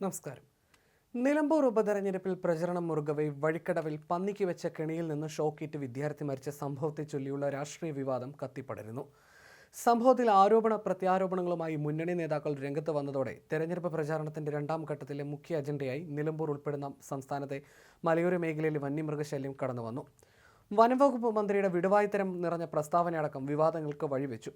നമസ്കാരം. നിലമ്പൂർ ഉപതെരഞ്ഞെടുപ്പിൽ പ്രചരണം മുറുകവെ വഴിക്കടവിൽ പന്നിക്ക് വെച്ച കെണിയിൽ നിന്ന് ഷോക്കേറ്റ് വിദ്യാർത്ഥി മരിച്ച സംഭവത്തെ ചൊല്ലിയുള്ള രാഷ്ട്രീയ വിവാദം കത്തിപ്പടരുന്നു. സംഭവത്തിൽ ആരോപണ പ്രത്യാരോപണങ്ങളുമായി മുന്നണി നേതാക്കൾ രംഗത്ത് വന്നതോടെ തെരഞ്ഞെടുപ്പ് പ്രചാരണത്തിന്റെ രണ്ടാം ഘട്ടത്തിലെ മുഖ്യ അജണ്ടയായി നിലമ്പൂർ ഉൾപ്പെടുന്ന സംസ്ഥാനത്തെ മലയോര മേഖലയിൽ വന്യമൃഗശല്യം കടന്നുവന്നു. വനംവകുപ്പ് മന്ത്രിയുടെ വിടുവായുത്തരം നിറഞ്ഞ പ്രസ്താവനയടക്കം വിവാദങ്ങൾക്ക് വഴിവെച്ചു.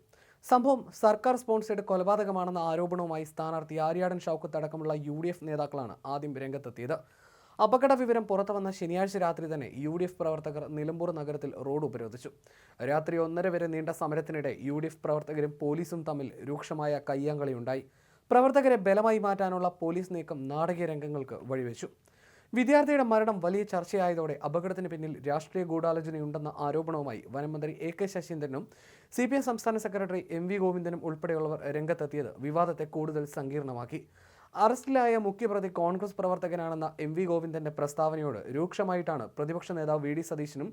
സംഭവം സർക്കാർ സ്പോൺസേഡ് കൊലപാതകമാണെന്ന ആരോപണവുമായി സ്ഥാനാർത്ഥി ആര്യാടൻ ഷൗക്കത്ത് അടക്കമുള്ള യു ഡി എഫ് നേതാക്കളാണ് ആദ്യം രംഗത്തെത്തിയത്. അപകട വിവരം പുറത്തു വന്ന ശനിയാഴ്ച രാത്രി തന്നെ യു ഡി എഫ് പ്രവർത്തകർ നിലമ്പൂർ നഗരത്തിൽ റോഡ് ഉപരോധിച്ചു. രാത്രി ഒന്നര വരെ നീണ്ട സമരത്തിനിടെ യു ഡി എഫ് പ്രവർത്തകരും പോലീസും തമ്മിൽ രൂക്ഷമായ കയ്യാങ്കളിയുണ്ടായി. പ്രവർത്തകരെ ബലമായി മാറ്റാനുള്ള പോലീസ് നീക്കം നാടകീയ രംഗങ്ങൾക്ക് വഴിവെച്ചു. വിദ്യാർത്ഥിയുടെ മരണം വലിയ ചർച്ചയായതോടെ അപകടത്തിന് പിന്നിൽ രാഷ്ട്രീയ ഗൂഢാലോചനയുണ്ടെന്ന ആരോപണവുമായി വനമന്ത്രി എ കെ ശശീന്ദ്രനും സി പി എം സംസ്ഥാന സെക്രട്ടറി എം വി ഗോവിന്ദനും ഉൾപ്പെടെയുള്ളവർ രംഗത്തെത്തിയത് വിവാദത്തെ കൂടുതൽ സങ്കീർണമാക്കി. അറസ്റ്റിലായ മുഖ്യപ്രതി കോൺഗ്രസ് പ്രവർത്തകനാണെന്ന എം വി ഗോവിന്ദന്റെ പ്രസ്താവനയോട് രൂക്ഷമായിട്ടാണ് പ്രതിപക്ഷ നേതാവ് വി ഡി സതീശനും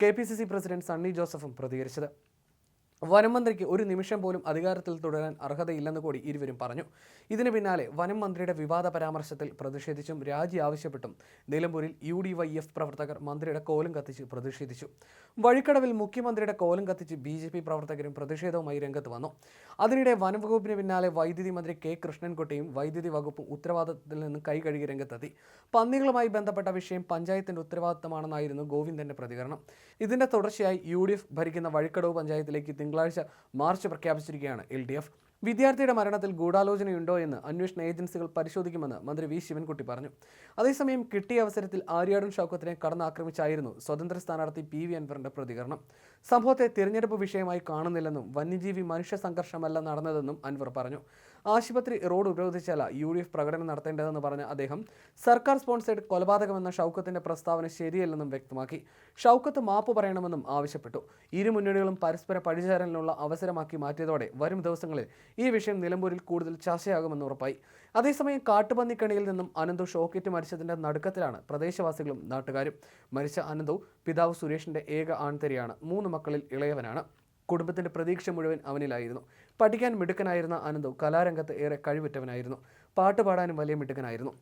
K P C C president Sunny ജോസഫും പ്രതികരിച്ചത്. വനം മന്ത്രിക്ക് ഒരു നിമിഷം പോലും അധികാരത്തിൽ തുടരാൻ അർഹതയില്ലെന്ന് കൂടി ഇരുവരും പറഞ്ഞു. ഇതിന് പിന്നാലെ വനം മന്ത്രിയുടെ വിവാദ പരാമർശത്തിൽ പ്രതിഷേധിച്ചും രാജി ആവശ്യപ്പെട്ടും നിലമ്പൂരിൽ യു ഡി വൈ എഫ് പ്രവർത്തകർ മന്ത്രിയുടെ കോലം കത്തിച്ച് പ്രതിഷേധിച്ചു. വഴിക്കടവിൽ മുഖ്യമന്ത്രിയുടെ കോലം കത്തിച്ച് ബി ജെ പി പ്രവർത്തകരും പ്രതിഷേധവുമായി രംഗത്ത് വന്നു. അതിനിടെ വനംവകുപ്പിന് പിന്നാലെ വൈദ്യുതി മന്ത്രി കെ കൃഷ്ണൻകുട്ടിയും വൈദ്യുതി വകുപ്പും ഉത്തരവാദിത്തത്തിൽ നിന്ന് കൈ കഴുകി രംഗത്തെത്തി. പന്നികളുമായി ബന്ധപ്പെട്ട വിഷയം പഞ്ചായത്തിന്റെ ഉത്തരവാദിത്തമാണെന്നായിരുന്നു ഗോവിന്ദന്റെ പ്രതികരണം. ഇതിന്റെ തുടർച്ചയായി യു ഭരിക്കുന്ന വഴിക്കടവ് പഞ്ചായത്തിലേക്ക് തിങ്കളാഴ്ച മാർച്ച് പ്രഖ്യാപിച്ചിരിക്കുകയാണ്. എൽ ഡി എഫ് വിദ്യാർത്ഥിയുടെ മരണത്തിൽ ഗൂഢാലോചനയുണ്ടോ എന്ന് അന്വേഷണ ഏജൻസികൾ പരിശോധിക്കുമെന്ന് മന്ത്രി വി ശിവൻകുട്ടി പറഞ്ഞു. അതേസമയം കിട്ടിയ അവസരത്തിൽ ആര്യാടൻ ഷൗക്കത്തിനെ കടന്നാക്രമിച്ചായിരുന്നു സ്വതന്ത്ര സ്ഥാനാർത്ഥി പി വി അൻവറിന്റെ പ്രതികരണം. സംഭവത്തെ തിരഞ്ഞെടുപ്പ് വിഷയമായി കാണുന്നില്ലെന്നും വന്യജീവി മനുഷ്യ സംഘർഷമല്ല നടന്നതെന്നും അൻവർ പറഞ്ഞു. ആശുപത്രി റോഡ് ഉപരോധിച്ചല്ല യു ഡി എഫ് പ്രകടനം നടത്തേണ്ടതെന്ന് പറഞ്ഞ അദ്ദേഹം സർക്കാർ സ്പോൺസേഡ് കൊലപാതകമെന്ന ഷൗക്കത്തിന്റെ പ്രസ്താവന ശരിയല്ലെന്നും വ്യക്തമാക്കി. ഷൗക്കത്ത് മാപ്പ് പറയണമെന്നും ആവശ്യപ്പെട്ടു. ഇരു മുന്നണികളും പരസ്പര പഴിചാരലിനുള്ള അവസരമാക്കി മാറ്റിയതോടെ വരും ദിവസങ്ങളിൽ ഈ വിഷയം നിലമ്പൂരിൽ കൂടുതൽ ചർച്ചയാകുമെന്ന് ഉറപ്പായി. അതേസമയം കാട്ടുപന്നിക്കണിയിൽ നിന്നും അനന്തു ഷോക്കേറ്റ് മരിച്ചതിന്റെ നടുക്കത്തിലാണ് പ്രദേശവാസികളും നാട്ടുകാരും. മരിച്ച അനന്തു പിതാവ് സുരേഷിന്റെ ഏക ആൺതരിയാണ്. മൂന്ന് മക്കളിൽ ഇളയവനാണ്. കുടുംബത്തിന്റെ പ്രതീക്ഷ മുഴുവൻ അവനിലായിരുന്നു. പഠിക്കാൻ മിടുക്കനായിരുന്ന അനന്തു കലാരംഗത്ത് ഏറെ കഴിവുറ്റവനായിരുന്നു. പാട്ടുപാടാനും വലിയ മിടുക്കനായിരുന്നു.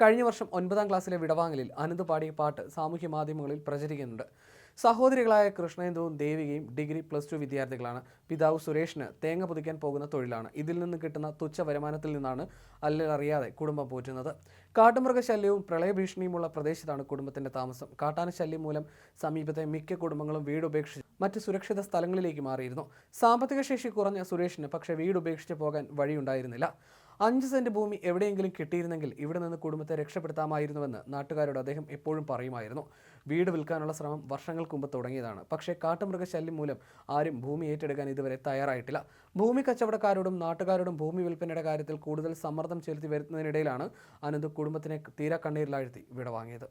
കഴിഞ്ഞ വർഷം ഒൻപതാം ക്ലാസ്സിലെ വിടവാങ്ങലിൽ അനന്ത് പാടിയ പാട്ട് സാമൂഹ്യ മാധ്യമങ്ങളിൽ പ്രചരിക്കുന്നുണ്ട്. സഹോദരികളായ കൃഷ്ണേന്ദുവും ദേവികയും ഡിഗ്രി പ്ലസ് ടു വിദ്യാർത്ഥികളാണ്. പിതാവ് സുരേഷിന് തേങ്ങ പുതിക്കാൻ പോകുന്ന തൊഴിലാണ്. ഇതിൽ നിന്ന് കിട്ടുന്ന തുച്ഛ വരുമാനത്തിൽ നിന്നാണ് അല്ലറിയാതെ കുടുംബം പോറ്റുന്നത്. കാട്ടുമൃഗശല്യവും പ്രളയഭീഷണിയുമുള്ള പ്രദേശത്താണ് കുടുംബത്തിന്റെ താമസം. കാട്ടാന ശല്യം മൂലം സമീപത്തെ മിക്ക കുടുംബങ്ങളും വീട് ഉപേക്ഷിച്ച് മറ്റ് സുരക്ഷിത സ്ഥലങ്ങളിലേക്ക് മാറിയിരുന്നു. സാമ്പത്തിക ശേഷി കുറഞ്ഞ സുരേഷിന് പക്ഷേ വീട് ഉപേക്ഷിച്ച് പോകാൻ വഴിയുണ്ടായിരുന്നില്ല. അഞ്ച് സെന്റ് ഭൂമി എവിടെയെങ്കിലും കിട്ടിയിരുന്നെങ്കിൽ ഇവിടെ നിന്ന് കുടുംബത്തെ രക്ഷപ്പെടുത്താമായിരുന്നുവെന്ന് നാട്ടുകാരോട് അദ്ദേഹം എപ്പോഴും പറയുമായിരുന്നു. വീട് വിൽക്കാനുള്ള ശ്രമം വർഷങ്ങൾക്ക് മുമ്പ് തുടങ്ങിയതാണ്. പക്ഷേ കാട്ടുമൃഗശല്യം മൂലം ആരും ഭൂമി ഏറ്റെടുക്കാൻ ഇതുവരെ തയ്യാറായിട്ടില്ല. ഭൂമി കച്ചവടക്കാരോടും നാട്ടുകാരോടും ഭൂമി വിൽപ്പനയുടെ കാര്യത്തിൽ കൂടുതൽ സമ്മർദ്ദം ചെലുത്തി വരുന്നതിനിടയിലാണ് അനന്ത് കുടുംബത്തിനെ തീരാ കണ്ണീരിലാഴ്ത്തി വിടവാങ്ങിയത്.